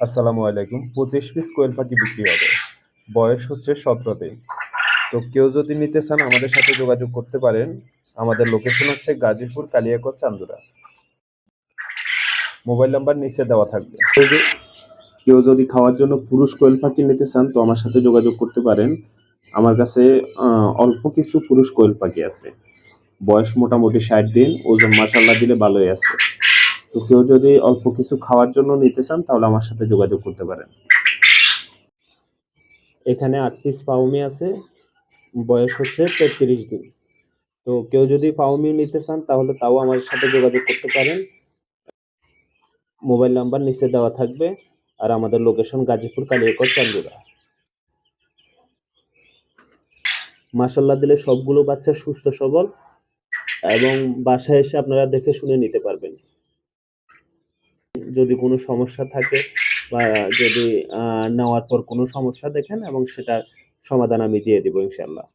আসসালামু আলাইকুম। পঁচিশ পিস কোয়েল পাখি বিক্রি হবে। বয়স হচ্ছে সতেরো দিন। তো কেউ যদি নিতে চান আমাদের সাথে যোগাযোগ করতে পারেন। আমাদের লোকেশন হচ্ছে গাজীপুর কালিয়াকোট চান্দুরা। মোবাইল নাম্বার নিচে দেওয়া থাকবে। কেউ যদি- খাওয়ার জন্য পুরুষ কোয়েল পাখি নিতে চান, তো আমার সাথে যোগাযোগ করতে পারেন। আমার কাছে অল্প কিছু পুরুষ কোয়েল পাখি আছে। বয়স মোটামুটি ষাট দিন। ওজন মাসাল্লাহ দিলে ভালোই আছে। তো কেউ যদি অল্প কিছু খাওয়ার জন্য নিতে চান, তাহলে আমার সাথে যোগাযোগ করতে পারেন। এখানে আট পিস পাউমি আছে, বয়স হচ্ছে তেত্রিশ দিন। তো কেউ যদি পাউমি নিতে চান, তাহলে তাও আমার সাথে যোগাযোগ করতে পারেন। মোবাইল নাম্বার নিচে দেওয়া থাকবে, আর আমাদের লোকেশন গাজীপুর কালিয়াকট চান্দুরা মাসাল্লাহ দিলে সবগুলো বাচ্চা সুস্থ সবল, এবং বাসায় এসে আপনারা দেখে শুনে নিতে পারবেন। যদি কোনো সমস্যা থাকে বা যদি নেওয়ার পর কোনো সমস্যা দেখেন এবং সেটার সমাধান আমি দিয়ে দিব ইনশাল্লাহ